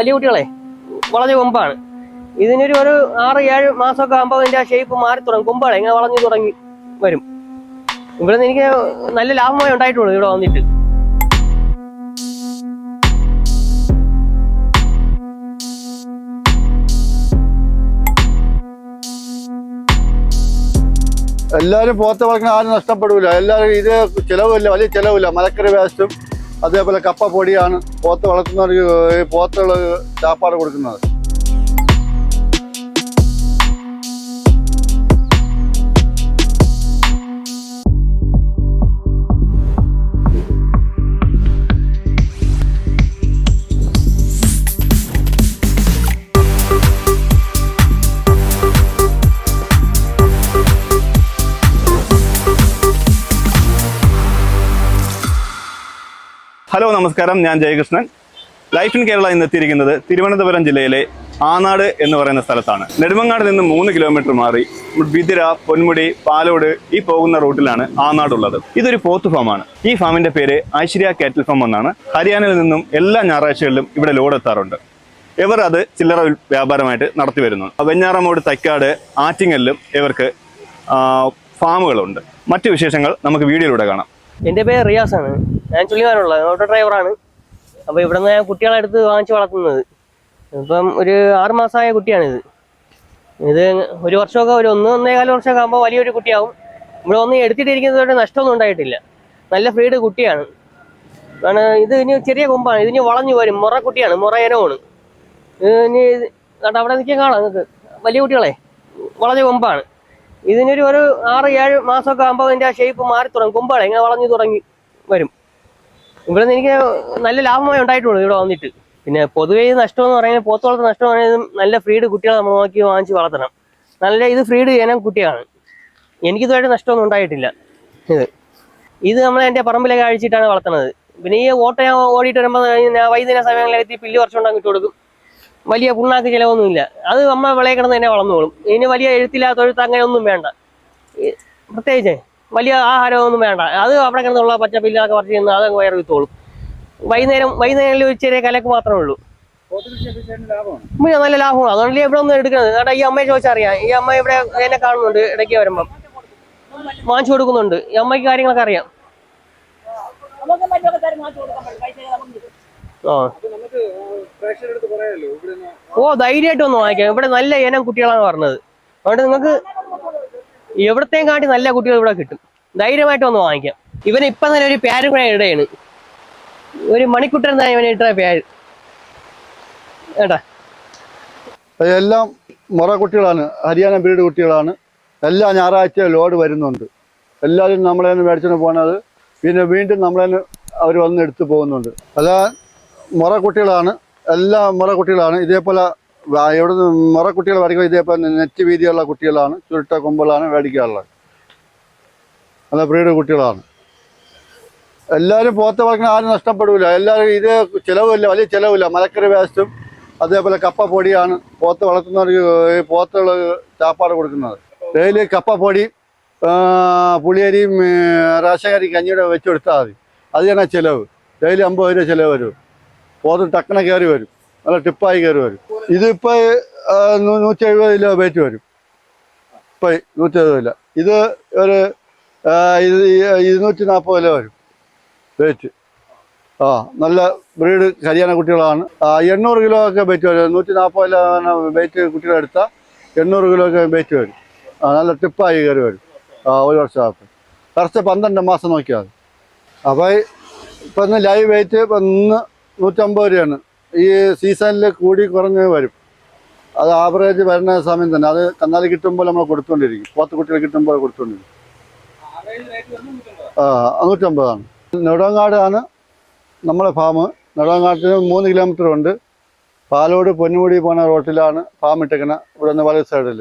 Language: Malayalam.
വലിയ കുട്ടികളെ വളഞ്ഞ കൊമ്പാണ്. ഇതിനൊരു ഒരു ആറ് ഏഴ് മാസമൊക്കെ ആകുമ്പോൾ ഇതിന്റെ ഷേപ്പ് മാറി തുടങ്ങും. കൊമ്പാണ് ഇങ്ങനെ വളഞ്ഞു തുടങ്ങി വരും. ഇവിടെ നിന്ന് എനിക്ക് നല്ല ലാഭമായി ഉണ്ടായിട്ടുള്ളൂ ഇവിടെ വന്നിട്ട്. എല്ലാവരും പോത്ത് വളർക്കുന്ന ആരും നഷ്ടപ്പെടില്ല എല്ലാവരും ഇത് ചിലവില്ല വലിയ ചിലവില്ല. മലക്കറി വേസ്റ്റും അതേപോലെ കപ്പ പൊടിയാണ് പോത്ത് വളർത്തുന്നവർക്ക് പോത്തുകൾ ചാപ്പാട് കൊടുക്കുന്നത്. ഹലോ നമസ്കാരം. ഞാൻ ജയകൃഷ്ണൻ. ലൈഫ് ഇൻ കേരള ഇന്ന് എത്തിയിരിക്കുന്നത് തിരുവനന്തപുരം ജില്ലയിലെ ആനാട് എന്ന് പറയുന്ന സ്ഥലത്താണ്. നെടുമങ്ങാട് നിന്ന് മൂന്ന് കിലോമീറ്റർ മാറി ബിദിര പൊന്മുടി പാലോട് ഈ പോകുന്ന റൂട്ടിലാണ് ആനാട് ഉള്ളത്. ഇതൊരു പോത്ത് ഫാമാണ്. ഈ ഫാമിന്റെ പേര് ഐശ്വര്യ കാറ്റിൽ ഫാം എന്നാണ്. ഹരിയാനയിൽ നിന്നും എല്ലാ ഞായറാഴ്ചകളിലും ഇവിടെ ലോഡ് എത്താറുണ്ട്. ഇവർ അത് ചില്ലറ വ്യാപാരമായിട്ട് നടത്തി വരുന്നു. വെഞ്ഞാറമോട് തൈക്കാട് ആറ്റിങ്ങലിലും ഇവർക്ക് ഫാമുകളുണ്ട്. മറ്റു വിശേഷങ്ങൾ നമുക്ക് വീഡിയോയിലൂടെ കാണാം. എന്റെ പേര് റിയാസ് ആണ് ഞാൻ ചുള്ളിമാനുള്ള ഓട്ടോ ഡ്രൈവറാണ്. അപ്പോൾ ഇവിടെ നിന്ന് ഞാൻ കുട്ടികളെ അടുത്ത് വാങ്ങിച്ച് വളർത്തുന്നത്. ഇപ്പം ഒരു ആറ് മാസമായ കുട്ടിയാണിത്. ഇത് ഒരു വർഷമൊക്കെ ഒരു ഒന്ന് ഒന്നേകാല വർഷമൊക്കെ ആകുമ്പോൾ വലിയൊരു കുട്ടിയാവും ഇവിടെ ഒന്ന് എടുത്തിട്ടിരിക്കുന്നതോടെ നഷ്ടമൊന്നും ഉണ്ടായിട്ടില്ല. നല്ല ഫ്രീഡ് കുട്ടിയാണ്. കാരണം ഇത് ഇനി ചെറിയ കൊമ്പാണ്. ഇതിന് വളഞ്ഞു വരും. മുറ കുട്ടിയാണ്. മുറ ഇനമാണ്. ഇനി കണ്ട? അവിടെ നിൽക്കാൻ കാണാം നിങ്ങൾക്ക്. വലിയ കുട്ടികളെ. വളഞ്ഞ കൊമ്പാണ്. ഇതിനൊരു ഒരു ആറ് ഏഴ് മാസമൊക്കെ ആകുമ്പോൾ ഇതിന്റെ ഷേപ്പ് മാറി തുടങ്ങും കൊമ്പാണ് ഇങ്ങനെ വളഞ്ഞു തുടങ്ങി വരും. ഇവിടെ നിന്ന് എനിക്ക് നല്ല ലാഭമായി ഉണ്ടായിട്ടുള്ളൂ ഇവിടെ വന്നിട്ട്. പിന്നെ പൊതുവേ നഷ്ടം നഷ്ടമെന്ന് പറയുന്നത് പോത്ത് വളർത്തുന്ന നഷ്ടം എന്ന് പറയുന്നത് നല്ല ഫ്രീഡ് കുട്ടികളെ നമ്മൾ നോക്കി വാങ്ങിച്ച് വളർത്തണം. നല്ല ഇത് ഫ്രീഡ് ചെയ്യാനും കുട്ടിയാണ്. എനിക്കിതുമായിട്ട് നഷ്ടമൊന്നും ഉണ്ടായിട്ടില്ല. ഇത്. ഇത് നമ്മൾ എന്റെ പറമ്പിലൊക്കെ അഴിച്ചിട്ടാണ് വളർത്തുന്നത്. പിന്നെ ഈ ഓട്ട ഞാൻ ഓടിയിട്ട് വരുമ്പോൾ ഞാൻ വൈകുന്നേരം സമയങ്ങളിലെത്തി പില്ല് കുറച്ചും ഉണ്ടാക്കി ഇട്ട് കൊടുക്കും. വലിയ പുണ്ണാക്ക് ചിലവൊന്നുമില്ല. അത് നമ്മൾ വിളയെ തന്നെ വളർന്നോളും. ഇതിന് വലിയ എഴുത്തില്ല തൊഴുത്ത് അങ്ങനെ ഒന്നും വേണ്ട പ്രത്യേകിച്ച് വലിയ ആഹാരമൊന്നും വേണ്ട. അത് അവിടെ കിടന്നുള്ള പച്ചപ്പില്ലാതെ പറിച്ച് നിന്ന് അതങ്ങ് വയറ് വിത്തോളും. വൈകുന്നേരം വൈകുന്നേരം ഒരു ചെറിയ കലക്ക് മാത്രമേ ഉള്ളൂ. നല്ല ലാഭമാണ്. അതുകൊണ്ടല്ലേ ഇവിടെ ഒന്നും എടുക്കുന്നത് കാരണം ഈ അമ്മയെ ചോദിച്ചാൽ അറിയാം. ഈ അമ്മ ഇവിടെ എന്നെ കാണുന്നുണ്ട് ഇടയ്ക്ക് വരുമ്പം. വാങ്ങിച്ചു കൊടുക്കുന്നുണ്ട്. ഈ അമ്മയ്ക്ക് കാര്യങ്ങളൊക്കെ അറിയാം. ആ. ഓ ധൈര്യമായിട്ട് ഒന്ന് വാങ്ങിക്കാം. ഇവിടെ നല്ല ഇനം കുട്ടികളാണ് പറഞ്ഞത്. അതുകൊണ്ട് നിങ്ങൾക്ക് എവിടത്തെയും കാട്ടി നല്ല കുട്ടികൾ ഇവിടെ കിട്ടും. ധൈര്യമായിട്ട് വന്ന് വാങ്ങിക്കാം. ഇവൻ ഇപ്പം തന്നെ ഒരു പേരും കൂടെ ഇടയാണ്. ഒരു മണിക്കുട്ടൻ തന്നെ ഇവനെ ഇട്ട പേര്. ഏട്ടാ എല്ലാം മുറ കുട്ടികളാണ്. ഹരിയാന ബ്രീഡ് കുട്ടികളാണ്. എല്ലാ ഞായറാഴ്ച ലോഡ് വരുന്നുണ്ട്. എല്ലാവരും നമ്മളെ മേടിച്ചുകൊണ്ട് പോകുന്നത് പിന്നെ വീണ്ടും നമ്മളെ അവർ വന്ന് എടുത്തു പോകുന്നുണ്ട്. അതാ മുറ കുട്ടികളാണ്. എല്ലാ മുറ കുട്ടികളാണ്. ഇതേപോലെ നിന്ന് മുറ കുട്ടികൾ മേടിക്കുമ്പോൾ ഇതേപോലെ നെറ്റ് വീതിയുള്ള കുട്ടികളാണ്. ചുരുട്ട കൊമ്പുകളാണ് മേടിക്കാറുള്ളത്. നല്ല ബ്രീഡ് കുട്ടികളാണ്. എല്ലാവരും പോത്ത് വളർക്കുന്ന ആരും നഷ്ടപ്പെടില്ല എല്ലാവരും ഇത് ചിലവില്ല വലിയ ചിലവില്ല മലക്കറി വേസ്റ്റും അതേപോലെ കപ്പ പൊടിയാണ് പോത്ത് വളർത്തുന്നവർക്ക് ഈ പോത്തുകൾ ചാപ്പാട് കൊടുക്കുന്നത്. ഡെയിലി കപ്പ പൊടി പുളിയരിയും റാശകരി കഞ്ഞിയുടെ വെച്ച് കൊടുത്താൽ മതി. അത് തന്നെ ചിലവ്. ഡെയിലി അമ്പത് രൂപ ചിലവ് വരും. പോത്ത് ടക്കണ കയറി വരും. നല്ല ടിപ്പായി കയറി വരും. ഇതിപ്പോൾ നൂറ്റി എഴുപത് കിലോ വെയിറ്റ് വരും. ഇപ്പം നൂറ്റി എഴുപത് കിലോ. ഇത് ഒരു ഇത് ഇരുന്നൂറ്റി നാൽപ്പത് കിലോ വരും. വെയിറ്റ് ആ നല്ല ബ്രീഡ് ഹരിയാന കുട്ടികളാണ്. ആ, എണ്ണൂറ് കിലോ ഒക്കെ വെയിറ്റ് വരും. നൂറ്റി നാൽപ്പത് കിലോ വെയിറ്റ് കുട്ടികളെടുത്താൽ എണ്ണൂറ് കിലോ ഒക്കെ വെയിറ്റ് വരും. ആ നല്ല ടിപ്പായി കയറി വരും. ആ ഒരു വർഷമാകും കറക്റ്റ് പന്ത്രണ്ട് മാസം നോക്കിയാൽ അപ്പോൾ ഇപ്പം ഇന്ന് ലൈവ് വെയിറ്റ് ഇപ്പം ഇന്ന് നൂറ്റമ്പത് രൂപയാണ്. ഈ സീസണിൽ കൂടി കുറഞ്ഞ് വരും. അത് ആവറേജ് വരുന്ന സമയം തന്നെ. അത് കന്നാലി കിട്ടുമ്പോൾ നമ്മൾ കൊടുത്തുകൊണ്ടിരിക്കും പോത്ത് കുട്ടികൾ കിട്ടുമ്പോൾ കൊടുത്തുകൊണ്ടിരിക്കും ആ നൂറ്റമ്പതാണ്. നെടുവങ്ങാടാണ് നമ്മളെ ഫാം. നെടുവങ്ങാട്ടിന് മൂന്ന് കിലോമീറ്റർ ഉണ്ട്. പാലോട് പൊന്നുമുടി പോണ റോട്ടിലാണ് ഫാം ഇട്ടേക്കണ. ഇവിടെ നിന്ന് വലത് സൈഡിൽ